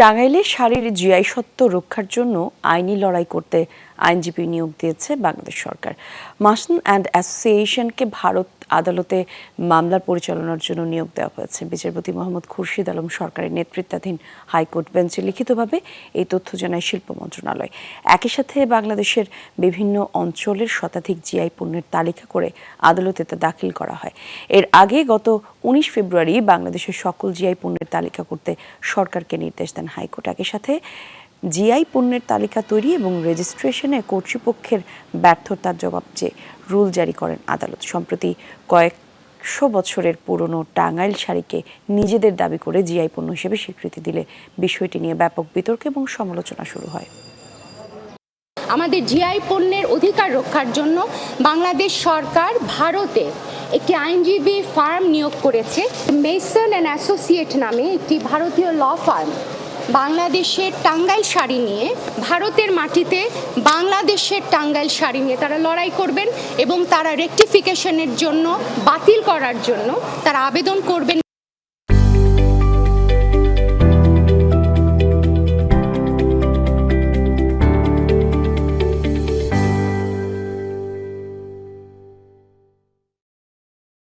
টাঙ্গাইলে শাড়ির জিআই সত্ত্ব রক্ষার জন্য আইনি লড়াই করতে আইনজীবী নিয়োগ দিয়েছে বাংলাদেশ সরকার। মাসন অ্যান্ড অ্যাসোসিয়েশনকে ভারত আদালতে মামলার পরিচালনার জন্য নিয়োগ দেওয়া হয়েছে। বিচারপতি মোহাম্মদ খুরশিদ আলম সরকারের নেতৃত্বাধীন হাইকোর্ট বেঞ্চে লিখিতভাবে এই তথ্য জানায় শিল্প মন্ত্রণালয়। একই সাথে বাংলাদেশের বিভিন্ন অঞ্চলের শতাধিক জিআই পণ্যের তালিকা করে আদালতে তা দাখিল করা হয়। এর আগে গত উনিশ ফেব্রুয়ারি বাংলাদেশের সকল জিআই পণ্যের তালিকা করতে সরকারকে নির্দেশ দেন হাইকোর্ট। একই সাথে জিআই পণ্যের তালিকা তৈরি এবং রেজিস্ট্রেশনে কর্তৃপক্ষের ব্যর্থতার জবাব চেয়ে রুল জারি করেন আদালত। সম্প্রতি কয়েকশো বছরের পুরনো টাঙ্গাইল শাড়িকে নিজেদের দাবি করে জিআই পণ্য হিসেবে স্বীকৃতি দিলে বিষয়টি নিয়ে ব্যাপক বিতর্ক এবং সমালোচনা শুরু হয়। আমাদের জিআই পণ্যের অধিকার রক্ষার জন্য বাংলাদেশ সরকার ভারতে একটি আইনজীবী ফার্ম নিয়োগ করেছে, মেসন অ্যান্ড অ্যাসোসিয়েট নামে একটি ভারতীয় ল ফার্ম। বাংলাদেশের টাঙ্গাইল শাড়ি নিয়ে, ভারতের মাটিতে বাংলাদেশের টাঙ্গাইল শাড়ি নিয়ে তারা লড়াই করবেন এবং তারা রেকটিফিকেশনের জন্য বাতিল করার জন্য তারা আবেদন করবেন।